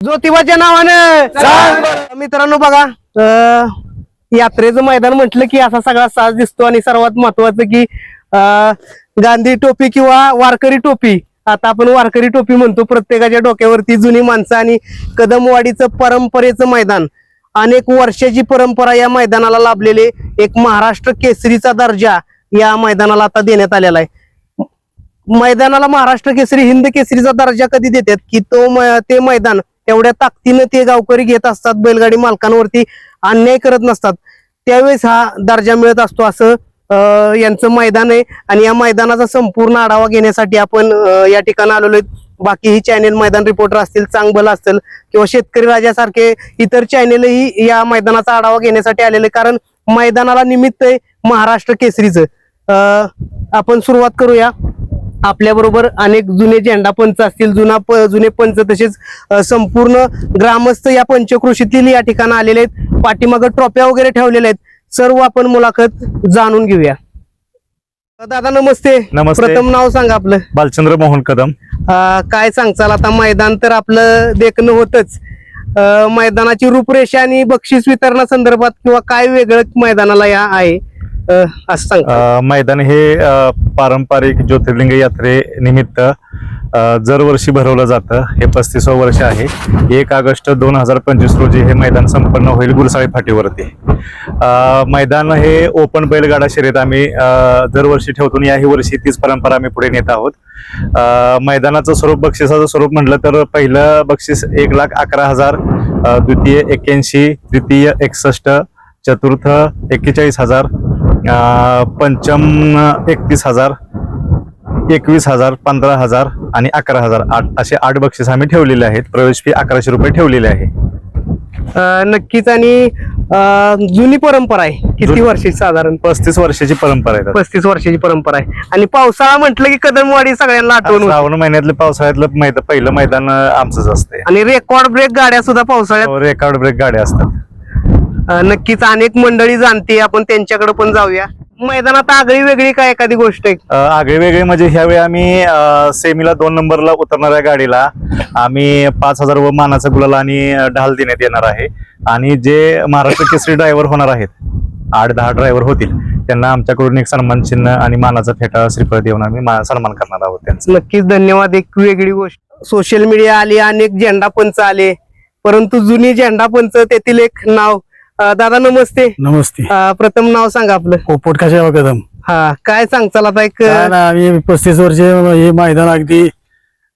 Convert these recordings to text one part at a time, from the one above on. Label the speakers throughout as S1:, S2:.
S1: ज्योतिबाच्या नावानं. मित्रांनो बघा अं, यात्रेचं मैदान म्हटलं की असा सगळा साज दिसतो आणि सर्वात महत्वाचं की अं, गांधी टोपी किंवा वारकरी टोपी. आता आपण वारकरी टोपी म्हणतो प्रत्येकाच्या डोक्यावरती जुनी माणसं आणि कदमवाडीचं परंपरेचं मैदान. अनेक वर्षाची परंपरा या मैदानाला लाभलेले एक महाराष्ट्र केसरीचा दर्जा या मैदानाला आता देण्यात आलेला आहे. मैदानाला महाराष्ट्र केसरी हिंद केसरीचा दर्जा कधी देतात की तो ते मैदान तेवढ्या ताकदीनं ते गावकरी घेत असतात बैलगाडी मालकांवरती अन्याय करत नसतात. त्यावेळेस हा दर्जा मिळत असतो असं यांचं मैदान आहे. आणि या मैदानाचा संपूर्ण आढावा घेण्यासाठी आपण या ठिकाणी आलेलो बाकी बाकीही चॅनेल मैदान रिपोर्टर असतील चांगबल असतील किंवा शेतकरी राजासारखे इतर चॅनेलही या मैदानाचा आढावा घेण्यासाठी आलेले कारण मैदानाला निमित्त आहे महाराष्ट्र केसरीचं. अं, आपण सुरुवात करूया. आपल्या बरोबर अनेक जुने झेंडा पंच असतील जुना प- जुने पंच तसेच संपूर्ण ग्रामस्थ या पंचकृषीतील या ठिकाणी आलेले आहेत. पाठीमागं ट्रॉफ्या वगैरे ठेवलेल्या आहेत. सर्व आपण मुलाखत जाणून घेऊया. दादा नमस्ते.
S2: नमस्ते.
S1: प्रथम नाव सांगा आपलं.
S2: बालचंद्र मोहन कदम.
S1: काय सांगचाल? आता मैदान तर आपलं देखणं होतच. मैदानाची रूपरेषा आणि बक्षीस वितरणासंदर्भात किंवा काय वेगळं मैदानाला या आहे? असं
S2: अ, मैदान हे अ, पारंपरिक ज्योतिर्लिंग यात्रे निमित्त अ, दरवर्षी भरवलं जातं. हे पस्तीसवं वर्ष आहे. एक ऑगस्ट दोन हजार पंचवीस रोजी हे मैदान संपन्न होईल गुरसाळी फाटीवरती. अ, मैदान हे ओपन बैलगाडा शर्यत आम्ही अ, दरवर्षी ठेवतो आणि याही वर्षी तीच परंपरा आम्ही पुढे नेत आहोत. अ, मैदानाचं स्वरूप बक्षिसाचं स्वरूप म्हटलं तर पहिलं बक्षीस एक लाख अकरा हजार अ, द्वितीय एक्क्याऐंशी तृतीय एकसष्ट चतुर्थ एक्केचाळीस हजार पंचम एकतीस हजार एकवीस हजार पंधरा हजार आणि अकरा हजार आठ असे आठ बक्षीस आम्ही ठेवलेले आहेत. प्रवेश फी अकराशे रुपये ठेवलेले आहे.
S1: नक्कीच आणि जुनी परंपरा आहे. किती
S2: जुनी-
S1: वर्षाची साधारण?
S2: पस्तीस वर्षाची परंपरा आहे.
S1: पस्तीस वर्षाची परंपरा आहे. आणि पावसाळा म्हटलं की कदमवाडी सगळ्यांना आठवण होते.
S2: श्रावण महिन्यातलं पावसाळ्यातलं मैदान पहिलं मैदान अं, आमचंच असते
S1: आणि रेकॉर्ड ब्रेक गाड्या सुद्धा पावसाळ्यात
S2: रेकॉर्ड ब्रेक गाड्या असतात.
S1: नक्कीच अनेक मंडळी जाणते आपण त्यांच्याकडे पण जाऊया. मैदानात आगळी वेगळी काय एखादी गोष्ट आहे?
S2: आगळे वेगळे म्हणजे ह्यावेळी आम्ही अ, सेमीला दोन नंबरला उतरणाऱ्या गाडीला आम्ही पाच हजार व मानाचा गुलाल आणि ढाल देण्यात येणार आहे. आणि जे महाराष्ट्र केसरी ड्रायव्हर होणार आहेत आठ दहा ड्रायव्हर होतील त्यांना आमच्याकडून एक सन्मान चिन्ह आणि मानाचा फेटा श्रीफळ देऊन आम्ही मा- सन्मान करणार आहोत त्यांचा.
S1: नक्कीच धन्यवाद एक वेगळी गोष्ट. सोशल मीडिया आली अनेक झेंडा पंच आले. परंतु जुनी झेंडा पंच तेथील एक नाव दादा नमस्ते.
S3: नमस्ते.
S1: अ, प्रथम नाव सांगा आपलं.
S3: पोपट कशा कदम
S1: हा काय सांगचाल आता एक
S3: काय ना आम्ही पस्तीस वर्ष हे मैदान अगदी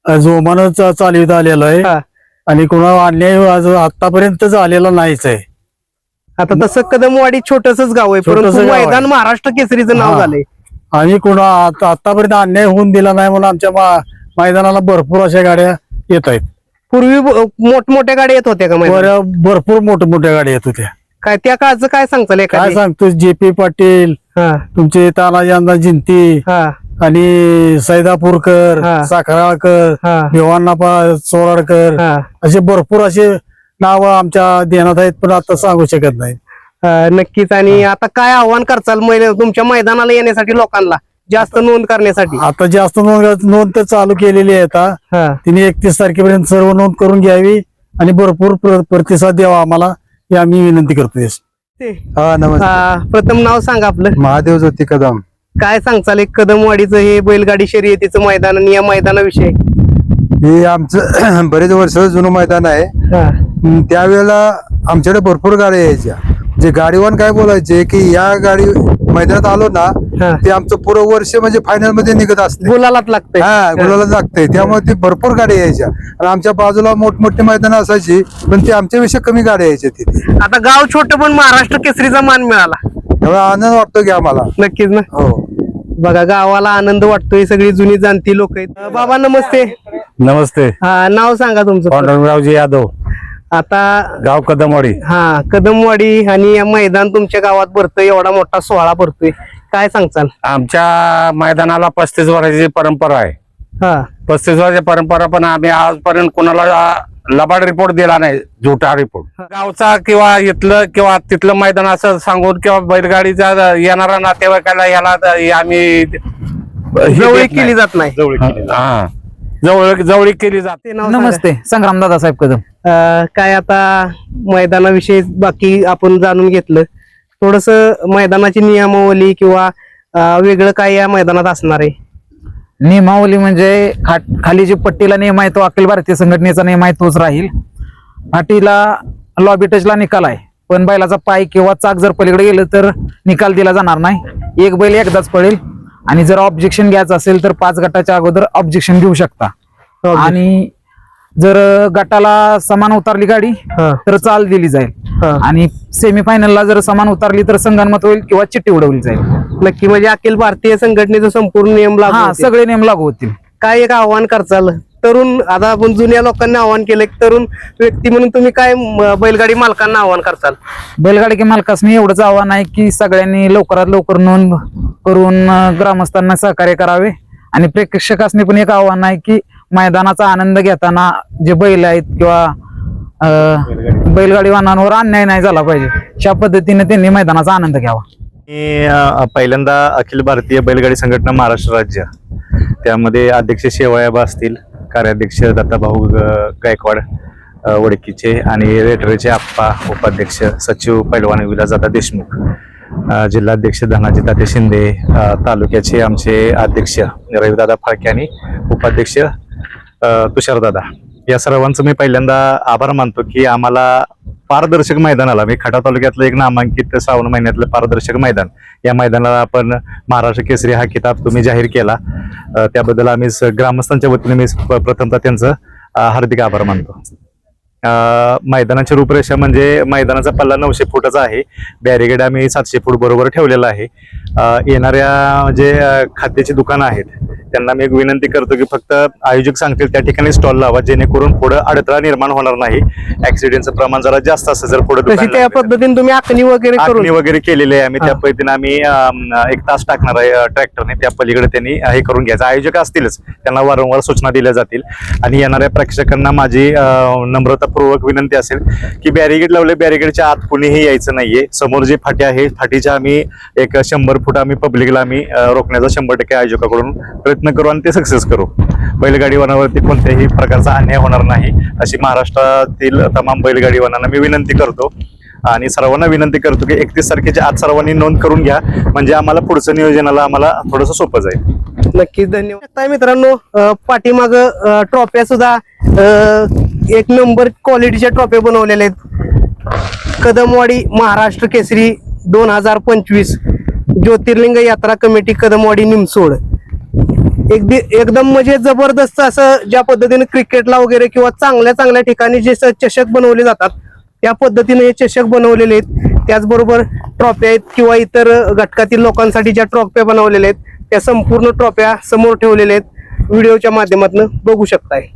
S3: अ, जोमानं चा- चालवित आलेलो आहे.
S1: हा.
S3: आणि कोणा अन्याय आज आतापर्यंत झालेला नाहीच आहे.
S1: आता तसं कदमवाडी छोटसच गाव आहे
S3: छोटंसं
S1: परंतु
S3: गाव आहे.
S1: मैदान महाराष्ट्र केसरीचं नाव
S3: हा.
S1: झालंय.
S3: आणि कोणा आता- आतापर्यंत अन्याय होऊन दिला नाही म्हणून आमच्या मा- मैदानाला भरपूर अशा गाड्या येत आहेत.
S1: पूर्वी ब- मोठमोठ्या गाड्या येत होत्या का मैदानात?
S3: बऱ्या- भरपूर मोठ्या मोठ्या गाड्या येत होत्या.
S1: काय त्या काळचं काय सांगचाल
S3: काय
S1: एखादी?
S3: सांगतो जे पी पाटील
S1: हा.
S3: तुमचे तानाजी अंदा जिंती
S1: हा.
S3: आणि सैदापूरकर
S1: हा.
S3: साखराळकर
S1: हा.
S3: भिवानापा चोराडकर
S1: हा.
S3: असे भरपूर असे नाव आमच्या देण्यात आहेत पण आता सांगू शकत नाही.
S1: अ, नक्कीच. आणि आता काय आव्हान करचाल मै- तुमच्या मैदानाला येण्यासाठी लोकांना? जास्त नोंद करण्यासाठी?
S3: आता जास्त नोंद नोंद तर चालू केलेली आहे आता.
S1: हा.
S3: तिने एकतीस तारखेपर्यंत सर्व नोंद करून घ्यावी आणि भरपूर प्र- प्रतिसाद द्यावा आम्हाला. ही आम्ही विनंती करतो
S1: ते,
S4: हा नमस्ते
S1: अ, प्रथम नाव सांगा आपलं.
S4: महादेव ज्योती कदम.
S1: काय सांगचाल एक कदमवाडीचं हे बैलगाडी शर्यतीचं मैदान आणि या मैदानाविषयी?
S4: हे आमचं बरेच वर्ष जुनं मैदान आहे.
S1: हा.
S4: त्यावेळेला आमच्याकडे भरपूर गाड्या यायच्या. जे गाडीवान काय बोलायचे की या गाडी मैदानात आलो ना
S1: हा.
S4: ते आमचं पुरं वर्ष म्हणजे फायनलमध्ये निघत असते
S1: गुलालात लागतंय.
S4: हा गुलाला लागतंय. त्यामुळे ती भरपूर गाड्या यायच्या. आणि आमच्या बाजूला मोठमोठी मैदानं असायची पण ते आमच्यापेक्षा कमी गाड्या यायच्या तिथे.
S1: आता गाव छोट पण महाराष्ट्र केसरीचा मान मिळाला.
S4: त्यामुळे आनंद वाटतो की आम्हाला.
S1: नक्कीच ना.
S4: हो.
S1: बघा गावाला आनंद वाटतोय. सगळी जुनी जाणती लोक आहेत. अ, बाबा नमस्ते.
S3: नमस्ते.
S1: हा नाव सांगा तुमचं.
S3: पांडुरंगरावजी यादव.
S1: आता
S3: गाव कदमवाडी.
S1: हा कदमवाडी आणि या मैदान तुमच्या गावात भरतोय एवढा मोठा सोहळा भरतोय. काय सांगचाल
S5: आमच्या मैदानाला पस्तीस वर्षाची परंपरा आहे.
S1: हा.
S5: पस्तीस वर्षाची परंपरा पण आम्ही आजपर्यंत कोणाला लबाड रिपोर्ट दिला नाही झुटा रिपोर्ट गावचा किंवा इथलं किंवा तिथलं मैदान असं सांगून किंवा बैलगाडीचा येणारा नातेवाईकाला याला आम्ही हे
S1: जवळ केली. जात नाही.
S5: हा. जवळ जवळी केली जाते.
S1: ते नाव सांगा.
S6: नमस्ते संग्राम दादासाहेब कदम.
S1: अं, काय आता मैदानाविषयी बाकी आपण जाणून घेतलं. थोडस मैदानाची नियमावली किंवा अं, वेगळं काय या मैदानात असणार आहे?
S6: नियमावली म्हणजे खा- खाली जी पट्टीला नियम आहे तो अखिल भारतीय संघटनेचा नियम आहे तोच राहील. फाटीला लॉबी टचला निकाल आहे. पण बैलाचा पाय किंवा चाक जर पलीकडे गेलं तर निकाल दिला जाणार नाही. एक बैल एकदाच पडेल आणि जर ऑब्जेक्शन घ्यायचं असेल तर पाच गटाच्या अगोदर ऑब्जेक्शन घेऊ शकता. आणि जर गटाला समान उतारली गाडी तर चाल दिली जाईल. आणि सेमीफायनलला जर समान उतारली तर संगणमत होईल किंवा चिठ्ठी उडवली जाईल.
S1: नक्की म्हणजे अखिल भारतीय संघटनेचा संपूर्ण नियम लागू.
S6: सगळे नियम लागू होतील.
S1: काय एक आव्हान करचाल? तरुण आता आपण जुन्या लोकांना आव्हान केलं तरुण व्यक्ती म्हणून तुम्ही काय म, बैलगाडी मालकांना आव्हान करचाल?
S6: बैलगाडी की मालकासनी एवढंच आव्हान आहे की सगळ्यांनी लवकरात लवकर नोंद करून ग्रामस्थांना सहकार्य करावे. आणि प्रेक्षकासनी पण एक आव्हान आहे की मैदानाचा आनंद घेताना जे बैल आहेत किंवा बैलगाडी वाहनांवर अन्याय नाही झाला पाहिजे अशा पद्धतीने त्यांनी मैदानाचा आनंद घ्यावा.
S2: मी पहिल्यांदा अखिल भारतीय बैलगाडी संघटना महाराष्ट्र राज्य त्यामध्ये अध्यक्ष शेवायाबा असतील कार्याध्यक्ष दत्ताभाऊ ग- गायकवाड अ, वडकीचे आणि रेटरेचे आप्पा उपाध्यक्ष सचिव पैलवान विलासदादा देशमुख. जिल्हाध्यक्ष धनाजी ताते शिंदे तालुक्याचे आमचे अध्यक्ष रविदादा फाळके आणि उपाध्यक्ष तुषारदादा. या सर्वांचं मी पहिल्यांदा आभार मानतो की आम्हाला पारदर्शक मैदानाला मी खटा तालुक्यातलं एक नामांकित श्रावण महिन्यातलं पारदर्शक मैदान. या मैदानाला आपण महाराष्ट्र केसरी हा किताब तुम्ही जाहीर केला. त्याबद्दल आम्ही ग्रामस्थांच्या वतीने मी प्रथमतः त्यांचं हार्दिक आभार मानतो. मैदानाची रूपरेषा म्हणजे मैदानाचा पल्ला नऊशे फुटाचा आहे. बॅरिगेड आम्ही सातशे फूट बरोबर ठेवलेला आहे. येणाऱ्या जे खाद्याची दुकानं आहेत त्यांना मी एक विनंती करतो की फक्त आयोजक सांगतील त्या ठिकाणी स्टॉल लावा जेणेकरून पुढे अडथळा निर्माण होणार नाही. ऍक्सिडेंटचं प्रमाण जरा जास्त असतं जर पुढे
S1: त्या पद्धतीने तुम्ही आखणी वगैरे
S2: आखणी वगैरे केलेले आहे. आम्ही त्या. पद्धतीने आम्ही एक तास टाकणार आहे ट्रॅक्टरने त्या पलीकडे त्यांनी हे करून घ्यायचं. आयोजक असतीलच त्यांना वारंवार सूचना दिल्या जातील. आणि येणाऱ्या प्रेक्षकांना माझी अ, पूर्वक विनंती असेल की बॅरिगेड लावले बॅरिगेडच्या आत कुणीही यायचं नाहीये. समोर जे फाटी आहे फाटीच्या आम्ही एक शंभर फूट आम्ही पब्लिकला आम्ही रोखण्याचा शंभर टक्के आयोजकाकडून प्रयत्न करू आणि ते सक्सेस करू. बैलगाडी वनावरती कोणत्याही प्रकारचा अन्याय होणार नाही अशी महाराष्ट्रातील तमाम बैलगाडी वनांना मी विनंती करतो. आणि सर्वांना विनंती करतो की एकतीस तारखेच्या आत सर्वांनी नोंद करून घ्या. म्हणजे आम्हाला पुढचं नियोजनाला आम्हाला थोडंसं सोपं जाईल.
S1: नक्कीच धन्यवाद. काय मित्रांनो पाठीमाग ट्रॉफ्या सुद्धा एक नंबर क्वालिटीच्या ट्रॉफ्या बनवलेल्या आहेत. कदमवाडी महाराष्ट्र केसरी दोन हजार पंचवीस ज्योतिर्लिंग यात्रा कमिटी कदमवाडी निमसोड. एकदी एकदम म्हणजे जबरदस्त असं ज्या पद्धतीने क्रिकेटला वगैरे किंवा चांगल्या चांगल्या ठिकाणी जे चषक बनवले जातात त्या पद्धतीने हे चषक बनवलेले आहेत. त्याचबरोबर ट्रॉफ्या आहेत किंवा इतर घटकातील लोकांसाठी ज्या ट्रॉफ्या बनवलेल्या आहेत त्या संपूर्ण ट्रॉफ्या समोर ठेवलेल्या आहेत. व्हिडिओच्या माध्यमातून बघू शकताय.